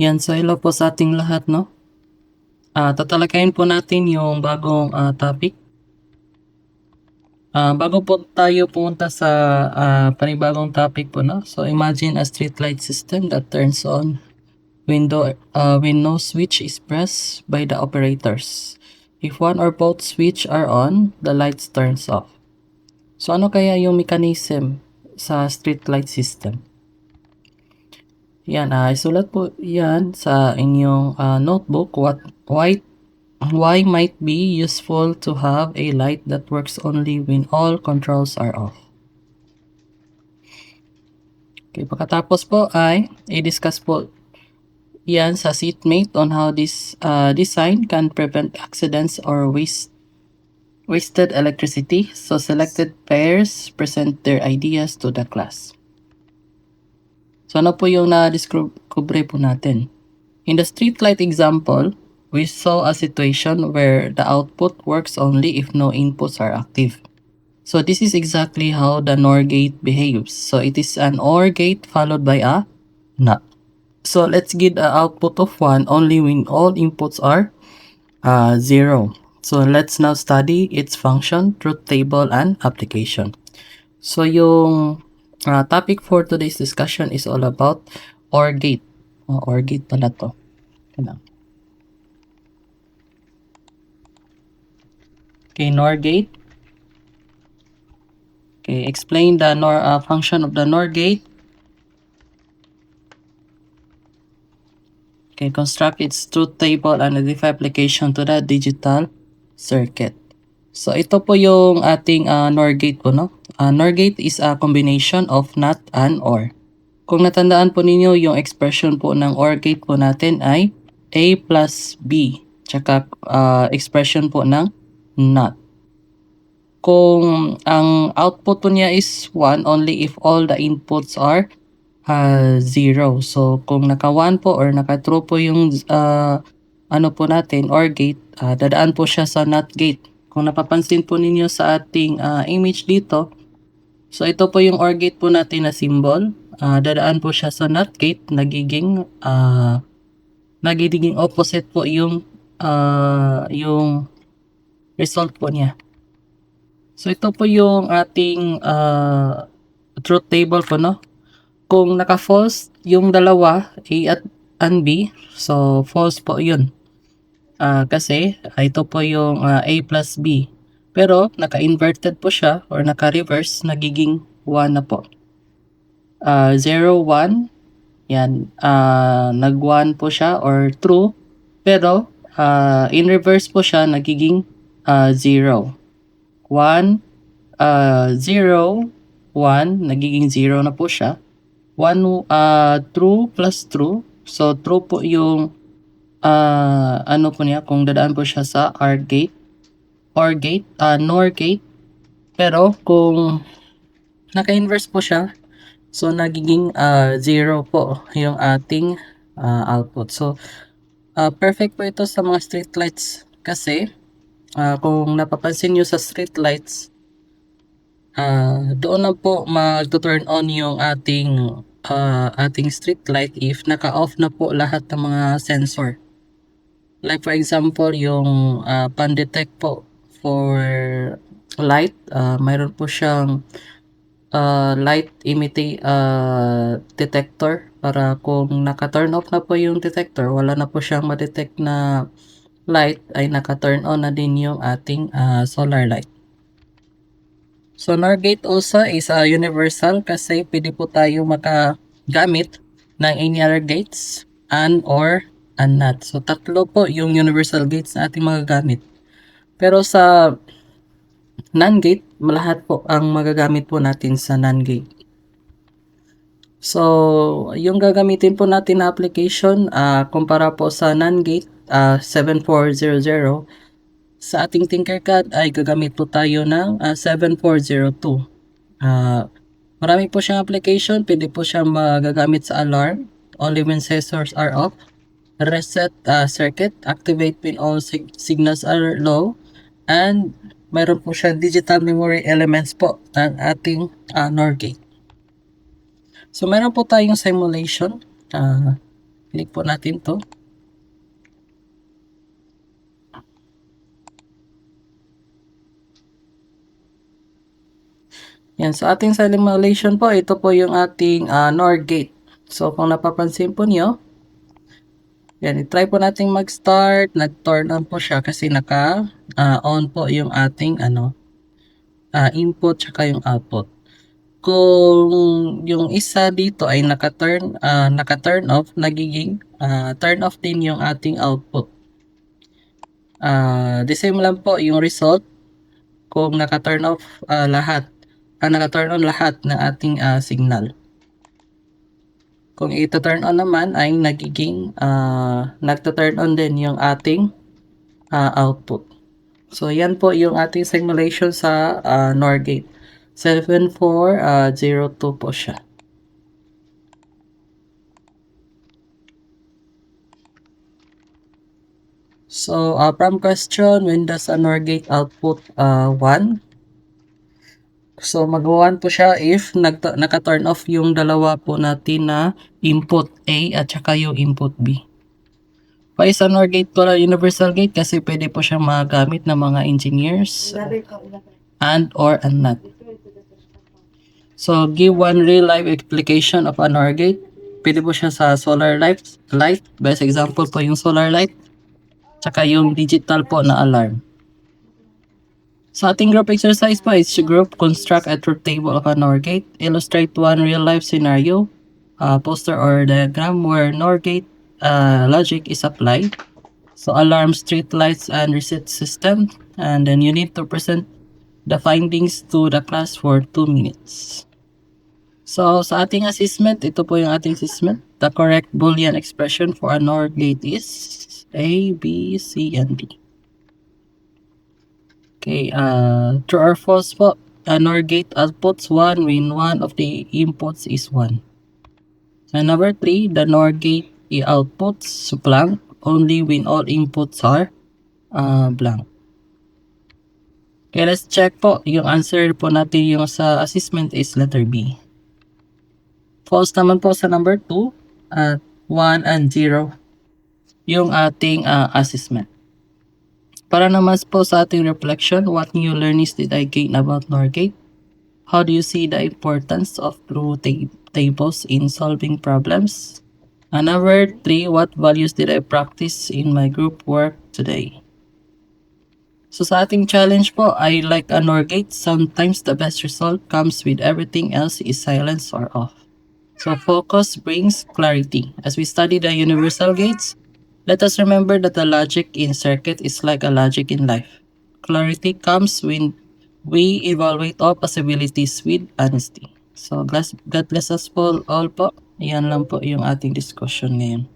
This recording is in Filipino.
Yan, so hello po sa ating lahat, no? Ah, tatalakayin po natin yung bagong ah, topic. Ah, bago po tayo pumunta sa ah, panibagong topic po, no? So imagine a streetlight system that turns on window uh, when no switch is pressed by the operators. If one or both switch are on, the lights turns off. So ano kaya yung mechanism sa streetlight system? Yan, ah, isulat po yan sa inyong ah, notebook. What, why, why might be useful to have a light that works only when all controls are off. Okay, pagkatapos po ay i-discuss po yan sa seatmate on how this uh, design can prevent accidents or waste wasted electricity. So selected pairs present their ideas to the class. So ano po yung na-discover po natin? In the streetlight example, we saw a situation where the output works only if no inputs are active. So this is exactly how the NOR gate behaves. So it is an OR gate followed by a NOT. So let's get an output of 1 only when all inputs are uh, 0. So let's now study its function, truth table, and application. So yung uh, topic for today's discussion is all about OR gate. Uh, OR gate pala to. Yan lang. Okay, NOR. Okay, explain the NOR uh, function of the NOR gate. Okay, construct its truth table and identify application to the digital circuit. So ito po yung ating uh, NOR gate po, no? Uh, NOR gate is a combination of NOT and OR. Kung natandaan po ninyo, yung expression po ng OR gate po natin ay A plus B. Tsaka uh, expression po ng NOT. Kung ang output po niya is 1 only if all the inputs are uh, 0. So kung naka 1 po or naka true po yung uh, ano po natin OR gate, uh, dadaan po siya sa NOT gate. Kung napapansin po ninyo sa ating uh, image dito, so ito po yung OR gate po natin na symbol. Uh, dadaan po siya sa NOT gate, nagiging uh, nagiging opposite po yung uh, yung result po niya. So ito po yung ating uh, truth table po no. Kung naka-false yung dalawa, A at and B, so false po yun. Uh, kasi uh, ito po yung uh, A plus B. Pero naka-inverted po siya or naka-reverse, nagiging 1 na po. Uh, 0, 1, yan, uh, nag-1 po siya or true. Pero uh, in reverse po siya, nagiging uh, 0. 1, uh, 0, 1, nagiging 0 na po siya. 1, uh, true plus true. So, true po yung uh, ano po niya, kung dadaan po siya sa OR gate, OR gate, uh, NOR gate. Pero, kung naka-inverse po siya, so, nagiging uh, 0 po yung ating uh, output. So, uh, perfect po ito sa mga street lights kasi uh, kung napapansin nyo sa street lights, uh, doon na po mag-turn on yung ating uh, ating street light if naka-off na po lahat ng mga sensor. Like for example, yung uh, pan-detect po for light, uh, mayroon po siyang uh, light emitting uh, detector para kung naka-turn off na po yung detector, wala na po siyang ma-detect na light ay naka-turn on na din yung ating uh, solar light. So, NOR gate also is uh, universal kasi pwede po tayo makagamit ng any other gates and or and not. So, tatlo po yung universal gates na ating magagamit. Pero sa NAND gate, lahat po ang magagamit po natin sa NAND gate. So, yung gagamitin po natin na application, uh, kumpara po sa NAND gate, uh, 7400, sa ating Tinkercad ay gagamit po tayo ng uh, 7402. Uh, marami po siyang application, pwede po siyang magagamit sa alarm, only when sensors are off, reset uh, circuit, activate when all sig- signals are low, and mayroon po siyang digital memory elements po ng ating uh, NOR gate. So, meron po tayong simulation. Uh, Click po natin to. Yan, sa ating simulation po, ito po yung ating uh, NOR gate. So, kung napapansin po niyo, yan, try po nating mag-start. Nag-turn on po siya kasi naka-on uh, po yung ating ano, uh, input tsaka yung output. Kung yung isa dito ay naka-turn uh, naka-turn off, nagiging uh, turn off din yung ating output. Uh, the same lang po yung result kung naka-turn off uh, lahat uh, naka-turn on lahat ng ating uh, signal. Kung ito turn on naman ay nagiging uh, nagto-turn on din yung ating uh, output. So yan po yung ating simulation sa uh, NOR gate. 7402 po siya. So, uh, from question, when does a NOR gate output uh, 1? So, mag-1 po siya if naka-turn off yung dalawa po natin na input A at saka yung input B. Why is a NOR gate po universal gate? Kasi pwede po siyang magamit ng mga engineers and or and not. So, give one real life application of a NOR gate. Pwede po siya sa solar light. light. Best example po yung solar light. Tsaka yung digital po na alarm. Sa ating group exercise po is group construct a truth table of a NOR gate. Illustrate one real life scenario, uh, poster or diagram where NOR gate uh, logic is applied. So alarm, street lights, and reset system. And then you need to present the findings to the class for 2 minutes. So sa ating assessment, ito po yung ating assessment. The correct boolean expression for a NOR gate is a, B, C, and D. Okay, uh, true or false po, a NOR gate outputs 1 when one of the inputs is 1. And number 3, the NOR gate outputs blank only when all inputs are uh, blank. Okay, let's check po. Yung answer po natin yung sa assessment is letter B. False naman po sa number 2 at uh, 1 and 0 yung ating uh, assessment. Para naman po sa ating reflection, what new learnings did I gain about Norgate? How do you see the importance of true tables in solving problems? And number three, what values did I practice in my group work today? So sa ating challenge po, I like a Norgate. Sometimes the best result comes with everything else is silence or off. So focus brings clarity. As we study the universal gates, Let us remember that the logic in circuit is like a logic in life. Clarity comes when we evaluate all possibilities with honesty. So, God bless us po all po. Yan lang po yung ating discussion ngayon.